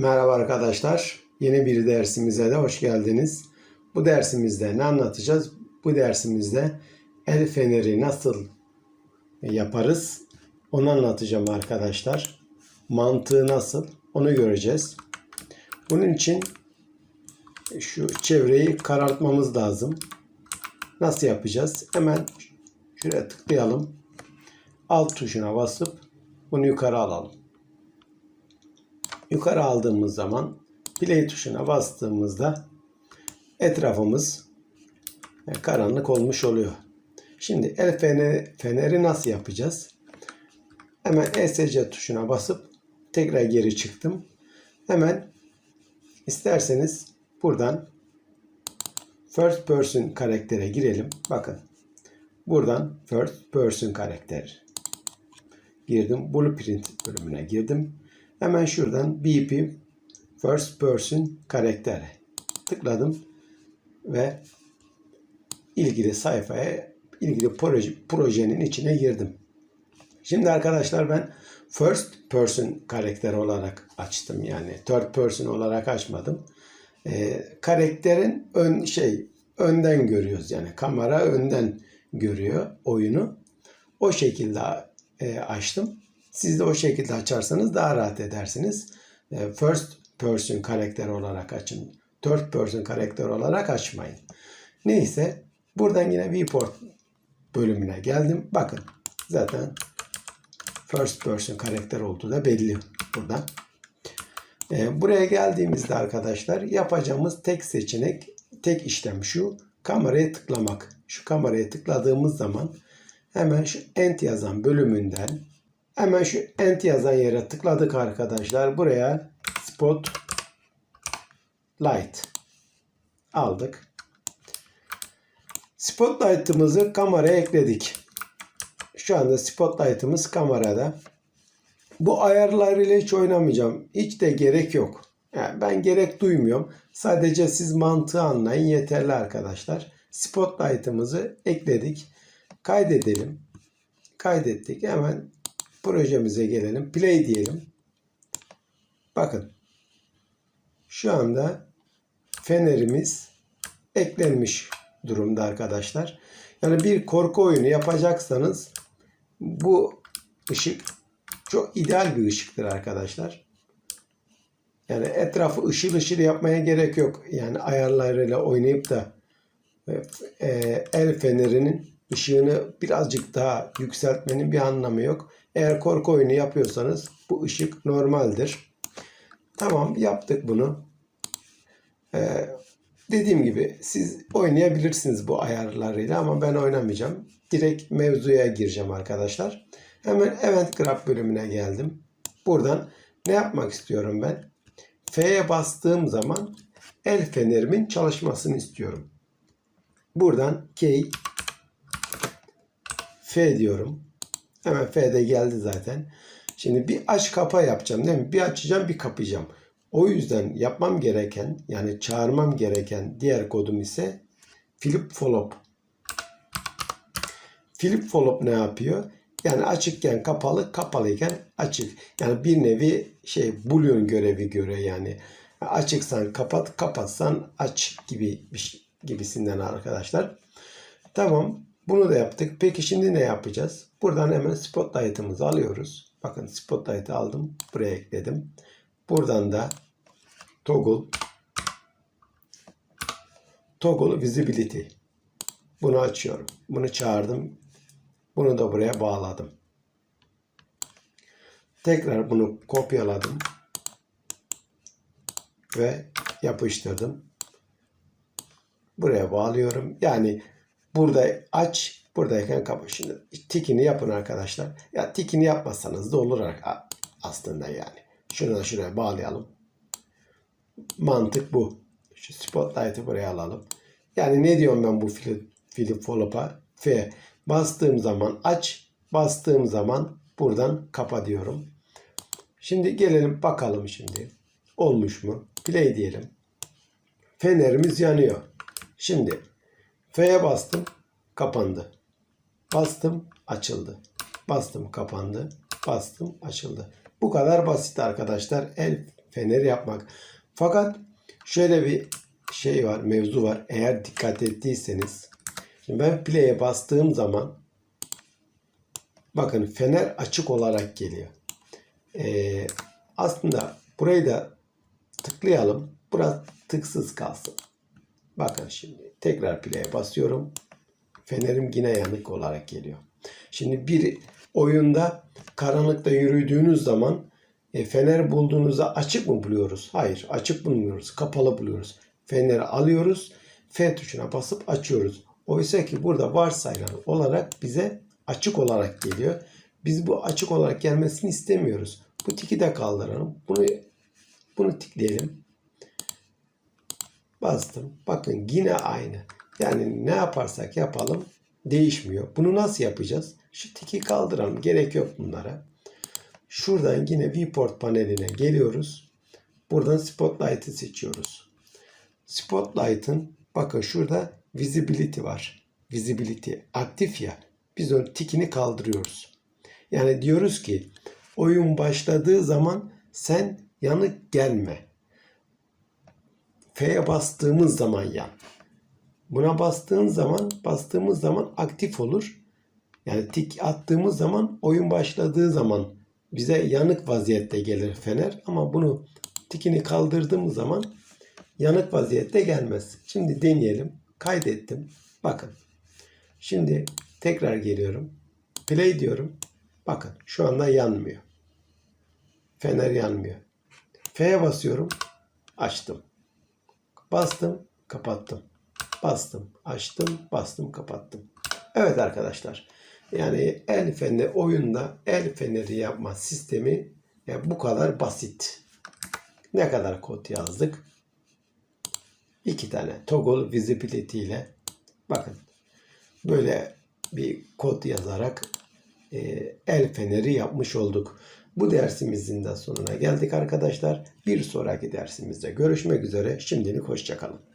Merhaba arkadaşlar. Yeni bir dersimize de hoş geldiniz. Bu dersimizde ne anlatacağız? Bu dersimizde el feneri nasıl yaparız? Onu anlatacağım arkadaşlar. Mantığı nasıl? Onu göreceğiz. Bunun için şu çevreyi karartmamız lazım. Nasıl yapacağız? Hemen şuraya tıklayalım. Alt tuşuna basıp bunu yukarı alalım. Yukarı aldığımız zaman play tuşuna bastığımızda etrafımız karanlık olmuş oluyor. Şimdi el feneri, feneri nasıl yapacağız? Hemen ESC tuşuna basıp tekrar geri çıktım. Hemen isterseniz buradan first person karaktere girelim. Bakın. Buradan first person karakter girdim. Blueprint bölümüne girdim. Hemen şuradan BP First Person karakter tıkladım ve ilgili sayfaya ilgili proje, projenin içine girdim. Şimdi arkadaşlar ben first person karakter olarak açtım yani third person olarak açmadım. Ee, karakterin ön şey önden görüyoruz yani kamera önden görüyor oyunu. O şekilde e, açtım. Siz de o şekilde açarsanız daha rahat edersiniz. E, first person karakter olarak açın. Third person karakter olarak açmayın. Neyse buradan yine viewport bölümüne geldim. Bakın zaten first person karakter olduğu da belli burada. E, buraya geldiğimizde arkadaşlar yapacağımız tek seçenek, tek işlem şu. Kameraya tıklamak. Şu kameraya tıkladığımız zaman hemen şu end yazan bölümünden Hemen şu end yazan yere tıkladık arkadaşlar. Buraya spot light aldık. Spotlight'ımızı kameraya ekledik. Şu anda spotlight'ımız kamerada. Bu ayarlarıyla hiç oynamayacağım. Hiç de gerek yok. Yani ben gerek duymuyorum. Sadece siz mantığı anlayın yeterli arkadaşlar. Spotlight'ımızı ekledik. Kaydedelim. Kaydettik. Hemen projemize gelelim. Play diyelim. Bakın. Şu anda fenerimiz eklenmiş durumda arkadaşlar. Yani bir korku oyunu yapacaksanız bu ışık çok ideal bir ışıktır arkadaşlar. Yani etrafı ışıl ışıl yapmaya gerek yok. Yani ayarlarıyla oynayıp da e, el fenerinin ışığını birazcık daha yükseltmenin bir anlamı yok. Eğer korku oyunu yapıyorsanız bu ışık normaldir. Tamam yaptık bunu. Ee, dediğim gibi siz oynayabilirsiniz bu ayarlarıyla ama ben oynamayacağım. Direkt mevzuya gireceğim arkadaşlar. Hemen Event Graph bölümüne geldim. Buradan ne yapmak istiyorum ben? F'ye bastığım zaman el fenerimin çalışmasını istiyorum. Buradan key F diyorum. Hemen F'de geldi zaten. Şimdi bir aç kapa yapacağım değil mi? Bir açacağım bir kapayacağım. O yüzden yapmam gereken yani çağırmam gereken diğer kodum ise flip flop. Flip flop ne yapıyor? Yani açıkken kapalı, kapalıyken açık. Yani bir nevi şey boolean görevi görüyor yani. Açıksan kapat, kapatsan aç gibi bir şey, gibisinden arkadaşlar. Tamam. Bunu da yaptık. Peki şimdi ne yapacağız? Buradan hemen Spotlight'ımızı alıyoruz. Bakın Spotlight'ı aldım. Buraya ekledim. Buradan da Toggle Toggle Visibility bunu açıyorum. Bunu çağırdım. Bunu da buraya bağladım. Tekrar bunu kopyaladım. Ve yapıştırdım. Buraya bağlıyorum. Yani Burada aç, buradayken kapa. Şimdi tikini yapın arkadaşlar. Ya tikini yapmazsanız da olur aslında yani. Şunu da şuraya bağlayalım. Mantık bu. Şu spotlight'ı buraya alalım. Yani ne diyorum ben bu flip, flip flop'a? F. Bastığım zaman aç, bastığım zaman buradan kapa diyorum. Şimdi gelelim bakalım şimdi. Olmuş mu? Play diyelim. Fenerimiz yanıyor. Şimdi F'ye bastım, kapandı. Bastım, açıldı. Bastım, kapandı. Bastım, açıldı. Bu kadar basit arkadaşlar. El feneri yapmak. Fakat şöyle bir şey var, mevzu var. Eğer dikkat ettiyseniz. Ben play'e bastığım zaman bakın fener açık olarak geliyor. Ee, aslında burayı da tıklayalım. Burası tıksız kalsın. Bakın şimdi tekrar play'e basıyorum. Fenerim yine yanık olarak geliyor. Şimdi bir oyunda karanlıkta yürüdüğünüz zaman e, fener bulduğunuzda açık mı buluyoruz? Hayır, açık bulmuyoruz. Kapalı buluyoruz. Feneri alıyoruz. F tuşuna basıp açıyoruz. Oysa ki burada varsayılan olarak bize açık olarak geliyor. Biz bu açık olarak gelmesini istemiyoruz. Bu tiki de kaldıralım. Bunu bunu tıklayalım. Bastım. Bakın yine aynı. Yani ne yaparsak yapalım değişmiyor. Bunu nasıl yapacağız? Şu tiki kaldıralım. Gerek yok bunlara. Şuradan yine viewport paneline geliyoruz. Buradan Spotlight'ı seçiyoruz. Spotlight'ın bakın şurada visibility var. Visibility aktif ya. Biz onun tikini kaldırıyoruz. Yani diyoruz ki oyun başladığı zaman sen yanık gelme. F'ye bastığımız zaman yan. Buna bastığın zaman bastığımız zaman aktif olur. Yani tik attığımız zaman oyun başladığı zaman bize yanık vaziyette gelir fener ama bunu tikini kaldırdığımız zaman yanık vaziyette gelmez. Şimdi deneyelim. Kaydettim. Bakın. Şimdi tekrar geliyorum. Play diyorum. Bakın şu anda yanmıyor. Fener yanmıyor. F'ye basıyorum. Açtım. Bastım, kapattım. Bastım, açtım, bastım, kapattım. Evet arkadaşlar. Yani el feneri oyunda el feneri yapma sistemi ya bu kadar basit. Ne kadar kod yazdık? İki tane toggle visibility ile bakın böyle bir kod yazarak e, el feneri yapmış olduk. Bu dersimizin de sonuna geldik arkadaşlar. Bir sonraki dersimizde görüşmek üzere. Şimdilik hoşçakalın.